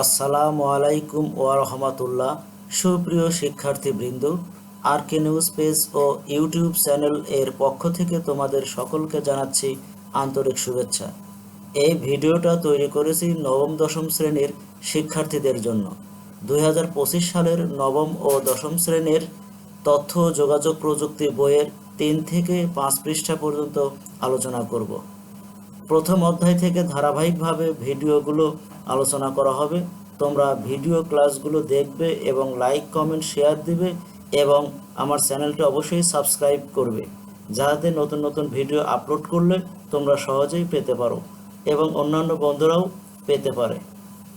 আসসালামু আলাইকুম ওয়া রাহমাতুল্লাহ। সুপ্রিয় শিক্ষার্থীবৃন্দ আর কে নিউজ পেজ ও ইউটিউব চ্যানেল এর পক্ষ থেকে তোমাদের সকলকে জানাচ্ছি আন্তরিক শুভেচ্ছা। এই ভিডিওটা তৈরি করেছি নবম দশম শ্রেণির শিক্ষার্থীদের জন্য। দু হাজার পঁচিশ সালের নবম ও দশম শ্রেণির তথ্য যোগাযোগ প্রযুক্তি বইয়ের তিন থেকে পাঁচ পৃষ্ঠা পর্যন্ত আলোচনা করব। প্রথম অধ্যায় থেকে ধারাবাহিকভাবে ভিডিওগুলো আলোচনা করা হবে। তোমরা ভিডিও ক্লাসগুলো দেখবে এবং লাইক, কমেন্ট, শেয়ার দিবে এবং আমার চ্যানেলটি অবশ্যই সাবস্ক্রাইব করবে। যাতে নতুন নতুন ভিডিও আপলোড করলে তোমরা সহজেই পেতে পারো এবং অন্যান্য বন্ধুরাও পেতে পারে।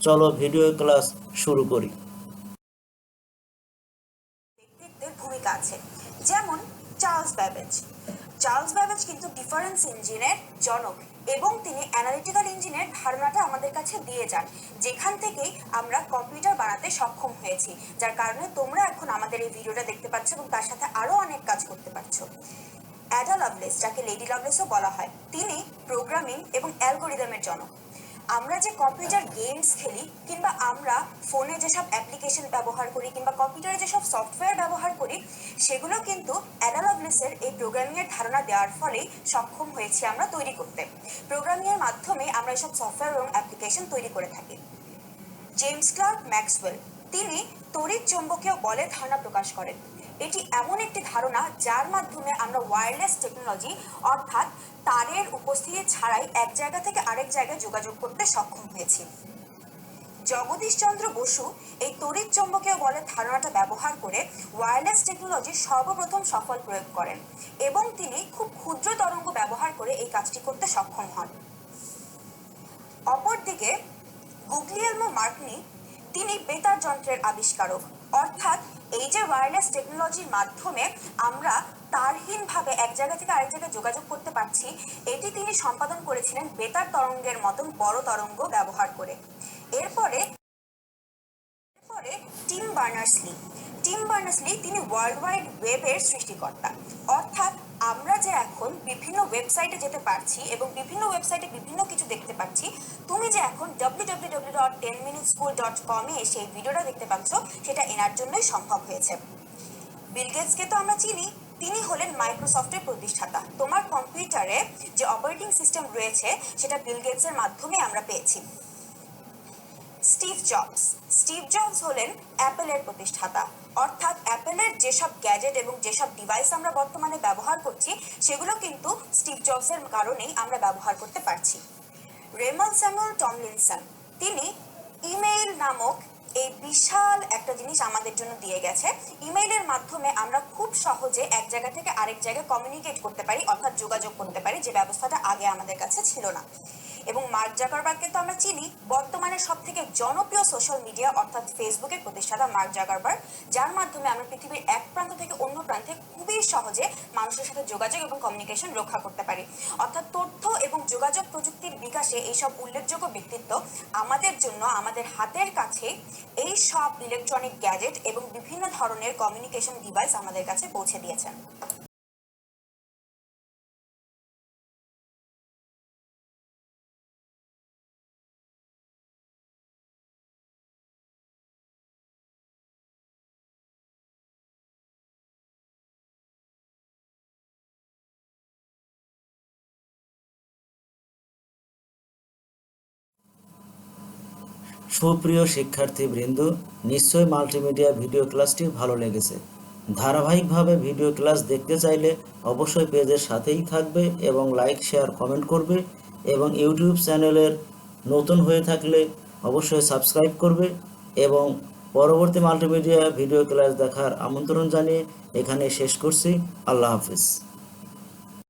চলো ভিডিও ক্লাস শুরু করি। ভূমিকা আছে। যেমন চার্লস ব্যাবেজ। চার্লস ব্যাবেজ কিন্তু ডিফারেন্স ইঞ্জিনের জনক। এবং তিনি অ্যানালিটিক্যাল ইঞ্জিনের ধারণাটা আমাদের কাছে দিয়ে যান, যেখান থেকেই আমরা কম্পিউটার বানাতে সক্ষম হয়েছি, যার কারণে তোমরা এখন আমাদের এই ভিডিওটা দেখতে পাচ্ছ এবং তার সাথে আরও অনেক কাজ করতে পারছ। অ্যাডা লাভলেস যাকে লেডি লাভলেসও বলা হয়, তিনি প্রোগ্রামিং এবং অ্যালগোরিদমের জনক। আমরা যে কম্পিউটার গেমস খেলি, কিংবা আমরা ফোনে যেসব অ্যাপ্লিকেশন ব্যবহার করি, কিংবা কম্পিউটারে যেসব সফটওয়্যার ব্যবহার করি, সেগুলো কিন্তু অ্যানালগনেসের এই প্রোগ্রামিংয়ের ধারণা দেওয়ার ফলেই সক্ষম হয়েছি আমরা তৈরি করতে। প্রোগ্রামিংয়ের মাধ্যমে আমরা এসব সফটওয়্যার এবং অ্যাপ্লিকেশন তৈরি করে থাকি। জেমস ক্লার্ক ম্যাক্সওয়েল তিনি তড়িৎ চৌম্বকীয় বলের ধারণা প্রকাশ করেন। এটি এমন একটি ধারণা যার মাধ্যমে আমরা ওয়্যারলেস টেকনোলজি অর্থাৎ তারের উপস্থিতি ছাড়াই এক জায়গা থেকে আরেক জায়গায় যোগাযোগ করতে সক্ষম হয়েছি। জগদীশচন্দ্র বসু এই তড়িৎ চৌম্বকীয় বলের ধারণাটা ব্যবহার করে ওয়্যারলেস টেকনোলজির সর্বপ্রথম সফল প্রয়োগ করেন এবং তিনি খুব ক্ষুদ্র তরঙ্গ ব্যবহার করে এই কাজটি করতে সক্ষম হন। অপরদিকে, গুগলিয়েলমো মার্কনি, তিনি বেতার যন্ত্রের আবিষ্কারক। অর্থাৎ এই যে ওয়্যারলেস টেকনোলজির মাধ্যমে আমরা তারহীনভাবে এক জায়গা থেকে আরেক জায়গায় যোগাযোগ করতে পারছি, এটি তিনি সম্পাদন করেছিলেন বেতার তরঙ্গের মতন বড় তরঙ্গ ব্যবহার করে। এরপরে এরপরে Tim Berners Lee. Tim Berners Lee তিনি ওয়ার্ল্ড ওয়াইড ওয়েবের সৃষ্টিকর্তা। অর্থাৎ আমরা যে এখন বিভিন্ন ওয়েবসাইটে যেতে পারছি এবং বিভিন্ন ওয়েবসাইটে বিভিন্ন কিছু দেখতে পাচ্ছি, তুমি যে এখন W W W dot school dot এসে এই ভিডিওটা দেখতে পাচ্ছ, সেটা এনার জন্যই সম্ভব হয়েছে। বিল গেটসকে তো আমরা চিনি, তিনি হলেন মাইক্রোসফটের প্রতিষ্ঠাতা। তোমার কম্পিউটারে যে অপারেটিং সিস্টেম রয়েছে, সেটা বিল গেটসের মাধ্যমে আমরা পেয়েছি। Steve jobs. স্টিভ জবস হলেন অ্যাপেলের প্রতিষ্ঠাতা। অর্থাৎ অ্যাপেলের যেসব গ্যাজেট এবং যেসব ডিভাইস আমরা বর্তমানে ব্যবহার করছি, সেগুলো কিন্তু স্টিভ জবসের কারণেই আমরা ব্যবহার করতে পারছি। রেমন স্যামুয়েল টমলিনসন, তিনি ইমেইল নামক এই বিশাল একটা জিনিস আমাদের জন্য দিয়ে গেছে। ইমেইলের মাধ্যমে আমরা খুব সহজে এক জায়গা থেকে আরেক জায়গায় কমিউনিকেট করতে পারি, অর্থাৎ যোগাযোগ করতে পারি, যে ব্যবস্থাটা আগে আমাদের কাছে ছিল না। এবং মার্ক জাকারবার্গকে তো আমরা চিনি, বর্তমানে সব থেকে জনপ্রিয় সোশ্যাল মিডিয়া অর্থাৎ ফেসবুকের প্রতিষ্ঠাতা মার্ক জাকারবার্গ, যার মাধ্যমে আমরা পৃথিবীর এক প্রান্ত থেকে অন্য প্রান্তে খুবই সহজে মানুষের সাথে যোগাযোগ এবং কমিউনিকেশন রক্ষা করতে পারি। অর্থাৎ তথ্য এবং যোগাযোগ প্রযুক্তির বিকাশে এইসব উল্লেখযোগ্য ব্যক্তিত্ব আমাদের জন্য আমাদের হাতের কাছে এই সব ইলেকট্রনিক গ্যাজেট এবং বিভিন্ন ধরনের কমিউনিকেশন ডিভাইস আমাদের কাছে পৌঁছে দিয়েছেন। সুপ্রিয় শিক্ষার্থী বৃন্দ নিশ্চয়ই মাল্টিমিডিয়া ভিডিও ক্লাসটি ভালো লেগেছে। ধারাবাহিকভাবে ভিডিও ক্লাস দেখতে চাইলে অবশ্যই পেজের সাথেই থাকবে এবং লাইক, শেয়ার, কমেন্ট করবে এবং ইউটিউব চ্যানেলের নতুন হয়ে থাকলে অবশ্যই সাবস্ক্রাইব করবে এবং পরবর্তী মাল্টিমিডিয়া ভিডিও ক্লাস দেখার আমন্ত্রণ জানিয়ে এখানে শেষ করছি। আল্লাহ হাফিজ।